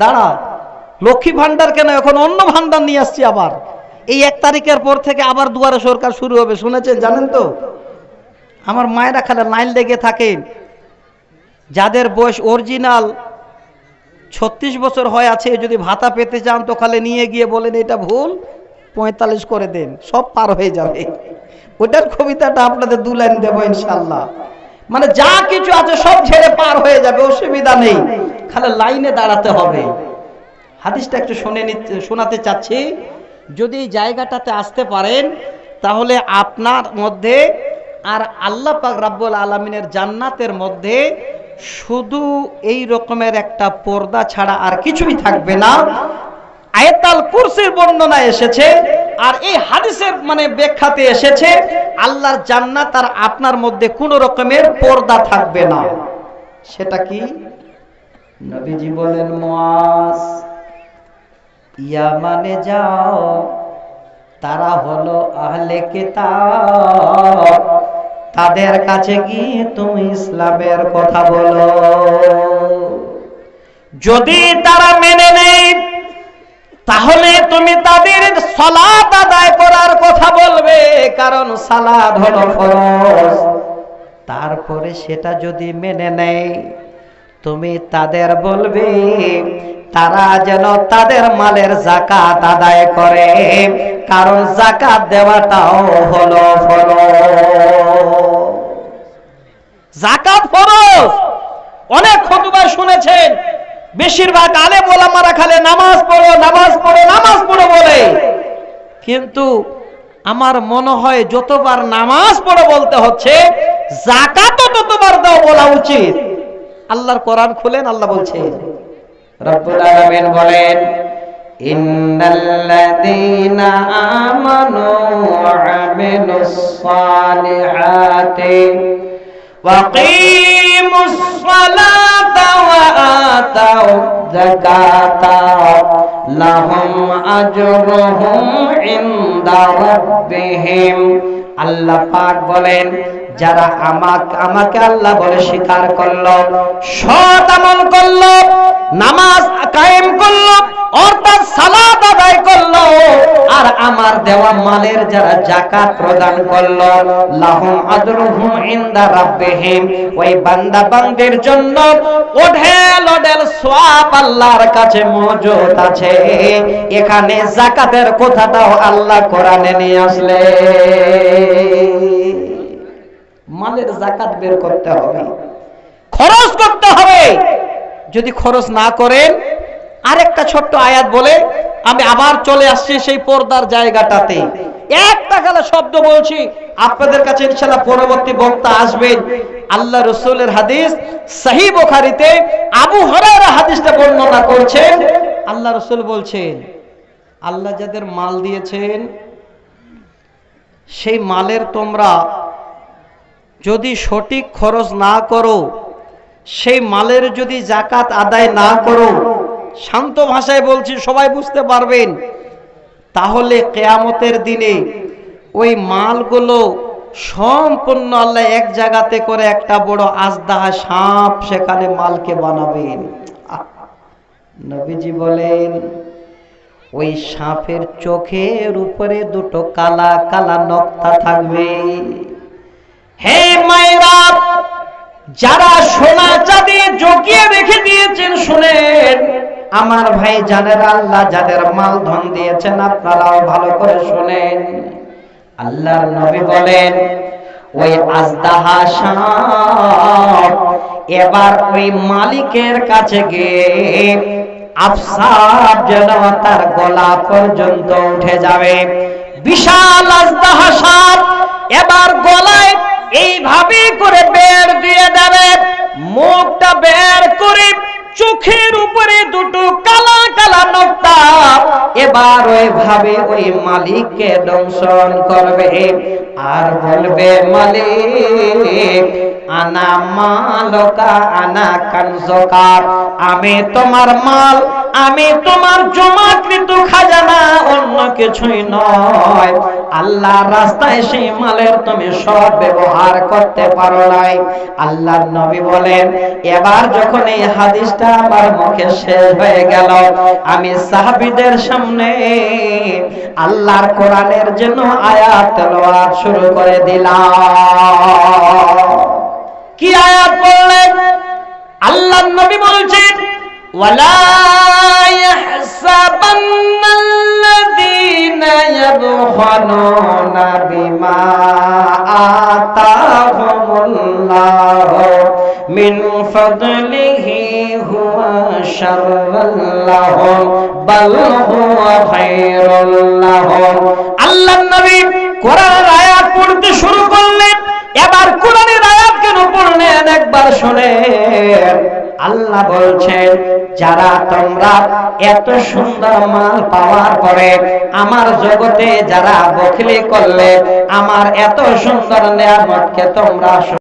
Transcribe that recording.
দাঁড়া লক্ষ্মী ভান্ডার কেন এখন অন্য ভান্ডার নিয়ে আসছি আবার? এই এক তারিখের পর থেকে আবার দুয়ারে সরকার শুরু হবে, শুনেছেন, জানেন তো? আমার মায়েরা খালে লাইন লেগে থাকেন। যাদের বয়স অরিজিনাল ছত্রিশ বছর হয় আছে, যদি ভাতা পেতে চান তো খালে নিয়ে গিয়ে বলেন, এটা ভুল, পঁয়তাল্লিশ করে দেন, সব পার হয়ে যাবে। ওটার কবিতাটা আপনাদের দু লাইন দেবো ইনশাল্লাহ। মানে যা কিছু আছে সব ছেড়ে পার হয়ে যাবে, অসুবিধা নেই। খালি লাইনে দাঁড়াতে হবে। হাদিসটা একটু শুনে নিতে শোনাতে চাচ্ছি। যদি এই জায়গাটাতে আসতে পারেন, তাহলে আপনার মধ্যে আর আল্লাহ পাক রাব্বুল আলমিনের জান্নাতের মধ্যে শুধু এই রকমের একটা পর্দা ছাড়া আর কিছুই থাকবে না। আয়তাল কুরসির বর্ণনা এসেছে আর এই হাদিসের মানে ব্যাখ্যাতে এসেছে, আল্লাহর জান্নাত আর আপনার মধ্যে কোনো রকমের পর্দা থাকবে না। সেটা কি? নবীজি বলেন, মুআজ। ইয়ামানে যাও, তারা হলো আহলে কিতাব। তাদের কাছে গিয়ে তুমি ইসলামের কথা বলো। যদি তারা মেনে নেই তাহলে তুমি তাদের সালাত আদায় করার কথা বলবে, কারণ সালাদ হলো ফরজ। তারপরে সেটা যদি মেনে নেয়, তুমি তাদের বলবে, তারা যেন তাদের মালের জাকাত আদায় করে, কারণ জাকাত দেওয়াটাও হলো ফরজ। জাকাত ফরজ। অনেক খতুবা শুনেছেন বেশিরভাগ আলে ওলামারা খালে নামাজ পড়ো নামাজ পড়ো নামাজ পড়ো বলে। কিন্তু আমার মনে হয় যতবার নামাজ পড়ো বলতে হচ্ছে জাকাতও ততবার দাও বলা উচিত। আল্লাহর কোরআন খুলেন, আল্লাহ বলছে। রব্বুল আলামিন বলেন, ইন্নাল্লাযীনা আমানু ওয়া আমিলুস সালিহাতি ওয়া দাও জাকাতা। লাহুম আজরুহুম ইনদা রাব্বিহিম। আল্লাহ পাক বলেন, যারা আমাকে আমাকে আল্লাহ বলে স্বীকার করল, সৎ আমল করল, নামাজ কায়েম করল অর্থাৎ সালাত আদায় করল। আর আমার দেওয়া মালের যারা জাকাত প্রদান করল, লাহুম আজরুহুম ইনদা রাব্বিহিম। ওই বান্দা বান্দির জন্য ওঢেল ওঢেল সওয়াব আল্লাহর কাছে মজুদ আছে। এখানে জাকাতের কথাটাও আল্লাহ কোরআনে নিয়ে আসলে। মালের জাকাত বের করতে হবে। খরচ করতে হবে। যদি খরচ না করেন আরেকটা ছোট্ট আয়াত বলে, আমি আবার চলে আসছি সেই পর্দার জায়গাটাতে। একটা গালা শব্দ বলছি, আপনাদের কাছে ইনশাআল্লাহ পরবর্তী বক্তা আসবেন আল্লাহ রসুলের হাদিস সহি বোখারিতে আবু হরাইরা হাদিসটা বর্ণনা করছেন। আল্লাহ রসুল বলছেন, আল্লাহ যাদের মাল দিয়েছেন, সেই মালের তোমরা যদি সঠিক খরচ না করো, সেই মালের যদি জাকাত আদায় না করো শান্ত ভাষায় বলছি, সবাই বুঝতে পারবেন। তাহলে কেয়ামতের দিনে ওই মালগুলো সম্পূর্ণ আল্লাহ এক জায়গাতে করে একটা বড় আজদাহা সাপ সেখানে মালকে বানাবেন। নবীজি বলেন, ওই সাপের চোখের উপরে দুটো কালা কালা নক্তা থাকবে। হে মায়েরা, যারা সোনা চাঁদি জকিয়ে রেখে দিয়েছেন শুনেন। আমার ভাই জানের আল্লাহ যাদের মাল ধন দিয়েছেন, আপনারাও ভালো করে শোনেন। আল্লাহর নবী বলেন, ওই আজদাহা সাপ এবার ওই মালিকের কাছে গিয়ে আফসার যেন তার গলা পর্যন্ত উঠে যাবে। বিশাল আজদাহা সাপ এবার গলায় এইভাবে করে বের দিয়ে দেবে মুখটা বের করে চোখের উপরে দুটো কালা কালা নকটা এবার ওইভাবে ওই মালিককে দংশন করবে। আর বলবে, মালিক আনা মালকা আনা কানজকা আমি তোমার মাল, আমি তোমার জমাকৃত খাজানা, অন্য কিছুই নয়। আল্লাহর রাস্তায় সেই মালের তুমি সব ব্যবহার করতে পারো নাই। আল্লাহর নবী বলেন, এবার যখন এই হাদিসটা আমার মুখে শেষ হয়ে গেল, আমি সাহাবীদের সামনে আল্লাহর কোরআনের জন্য আয়াত তেলাওয়াত শুরু করে দিলাম। নবী বলছেন আল্লাহ নবী কোরআন আয়াত পড়তে শুরু করলেন, এবার কোরআনের আয়াত কেন পড়লেন একবার শোনেন। আল্লাহ বলছেন, যারা তোমরা এত সুন্দর মাল পাওয়ার পরে আমার জগতে যারা বখলি করলে, আমার এত সুন্দর নিয়ামতকে তোমরা